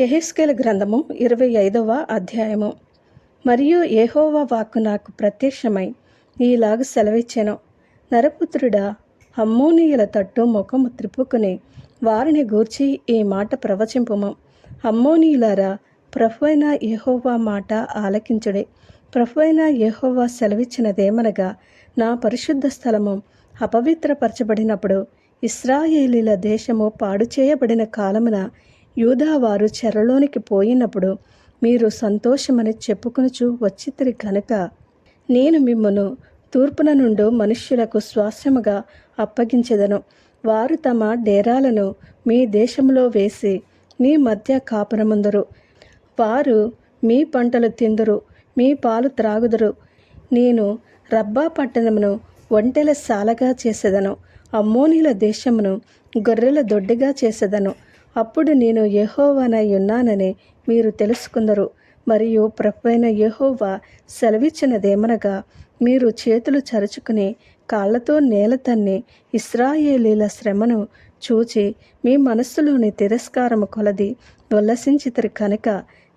యెహెజ్కేలు గ్రంథము ఇరవై ఐదవ అధ్యాయము. మరియు ఏహోవా వాక్కు నాకు ప్రత్యక్షమై ఈలాగు సెలవిచ్చెను. నరపుత్రుడా అమ్మోనీయుల తట్టు ముఖము త్రిప్పుకుని వారిని గూర్చి ఈ మాట ప్రవచింపుము. అమ్మోనీయులారా ప్రభువైన ఏహోవా మాట ఆలకించుడి. ప్రభువైన యెహోవా సెలవిచ్చినదేమనగా నా పరిశుద్ధ స్థలము అపవిత్రపరచబడినప్పుడు ఇస్రాయేలీల దేశము పాడు చేయబడిన కాలమున యూదావారు చెరలోనికి పోయినప్పుడు మీరు సంతోషమని చెప్పుకొనుచు వచ్చితిరి కనుక నేను మిమ్మను తూర్పున నుండు మనుష్యులకు స్వాస్యముగా అప్పగించెదను. వారు తమ డేరాలను మీ దేశంలో వేసి మీ మధ్య కాపురముందరు. వారు మీ పంటలు తిందురు మీ పాలు త్రాగుదురు. నేను రబ్బా పట్టణమును ఒంటెల సాలగా చేసేదను. అమ్మోనీల దేశమును గొర్రెల దొడ్డిగా చేసేదను. అప్పుడు నేను యెహోవానై ఉన్నానని మీరు తెలుసుకుందరు మరియు ప్రభువైన యహోవా సెలవిచ్చినదేమనగా మీరు చేతులు చరుచుకుని కాళ్ళతో నేల తన్ని ఇస్రాయేలీల శ్రమను చూచి మీ మనస్సులోని తిరస్కారము కొలది ఉల్లసించితరు కనుక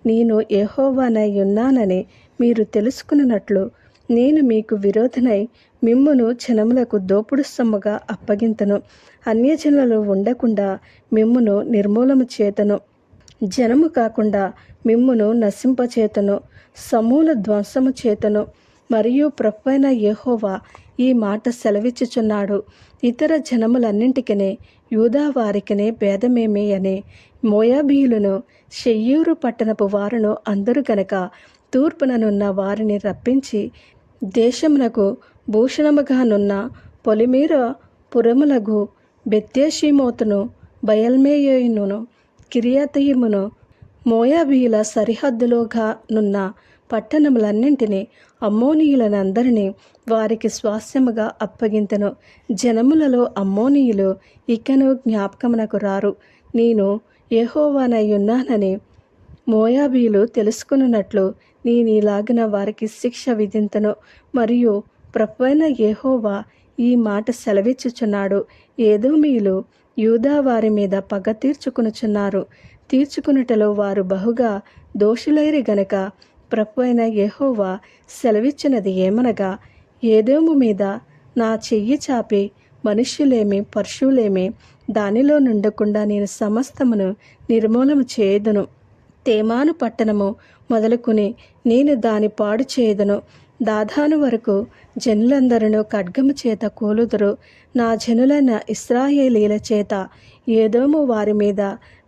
నేను యహోవానై ఉన్నానని మీరు తెలుసుకున్నట్లు నేను మీకు విరోధనై మిమ్మును జనములకు దోపుడు సొమ్ముగా అప్పగింతను. అన్యజనులు ఉండకుండా మిమ్మును నిర్మూలము చేతను. జనము కాకుండా మిమ్మును నశింపచేతను. సమూల ధ్వంసము చేతను. మరియు ప్రభువైన యెహోవా ఈ మాట సెలవిచ్చుచున్నాడు. ఇతర జనములన్నింటికినే యూదా వారికినే భేదమేమి అని మోయాబీయులను షెయ్యూరు పట్టణపు వారును అందరూ గనక తూర్పుననున్న వారిని రప్పించి దేశమునకు భూషణముగానున్న పొలిమీర పురములగు బెత్యేషీమోతును బయల్మేయును కిరియతయిమును మోయాబీయుల సరిహద్దులోగా నున్న పట్టణములన్నింటినీ అమ్మోనీయులనందరినీ వారికి స్వాస్యముగా అప్పగింతను. జనములలో అమ్మోనీయులు ఇకను జ్ఞాపకమునకు రారు. నేను యెహోవానై ఉన్నానని మోయాబీలు తెలుసుకున్నట్లు నేను ఇలాగిన వారికి శిక్ష విధింతను. మరియు ప్రభువైన యెహోవా ఈ మాట సెలవిచ్చుచున్నాడు. ఏదో మీలు యూదా వారి మీద పగ తీర్చుకునుచున్నారు. తీర్చుకునుటలో వారు బహుగా దోషులైరి గనక ప్రభువైన యెహోవా సెలవిచ్చినది ఏమనగా ఏదోము మీద నా చెయ్యి చాపి మనుష్యులేమి పరశువులేమి దానిలో నుండకుండా నేను సమస్తమును నిర్మూలము చేయదును. తేమాను పట్టణము మొదలుకుని నేను దాని పాడు చేయదును. దాదాను వరకు జనులందరూ ఖడ్గము చేత కూలుదురు. నా జనులైన ఇస్రాయేలీల చేత ఏదోము వారి మీద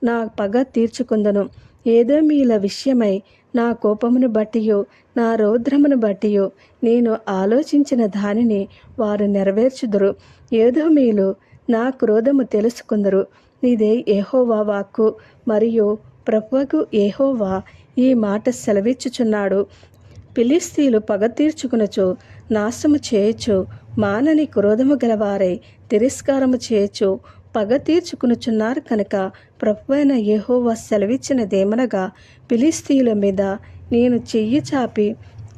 నా పగ తీర్చుకుందును. ఏదోమీల విషయమై నా కోపమును బట్టియో నా రౌద్రమును బట్టియో నేను ఆలోచించిన దానిని వారు నెరవేర్చుదురు. ఏదో మీలు నా క్రోధము తెలుసుకుందరు. ఇదే ఏహోవా వాక్కు. మరియు ప్రభువకు ఏహోవా ఈ మాట సెలవిచ్చుచున్నాడు. పిలిస్తీలు పగ తీర్చుకునచు నాశము చేయొచ్చు మానని క్రోధము గలవారై తిరస్కారము చేయొచ్చు పగ తీర్చుకునుచున్నారు కనుక ప్రభువైన యెహోవా సెలవిచ్చినదేమనగా పిలిస్తీల మీద నేను చెయ్యి చాపి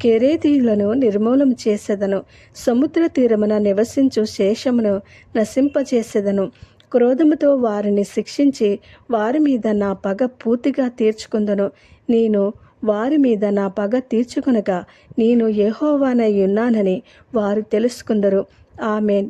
కెరేతీయులను నిర్మూలన చేసేదను. సముద్ర తీరమున నివసించు శేషమును నశింపచేసేదను క్రోధముతో వారిని శిక్షించి వారి మీద నా పగ పూర్తిగా తీర్చుకుందను. నేను వారి మీద నా పగ తీర్చుకునగా నేను యెహోవానై ఉన్నానని వారు తెలుసుకుందరు. ఆమెన్.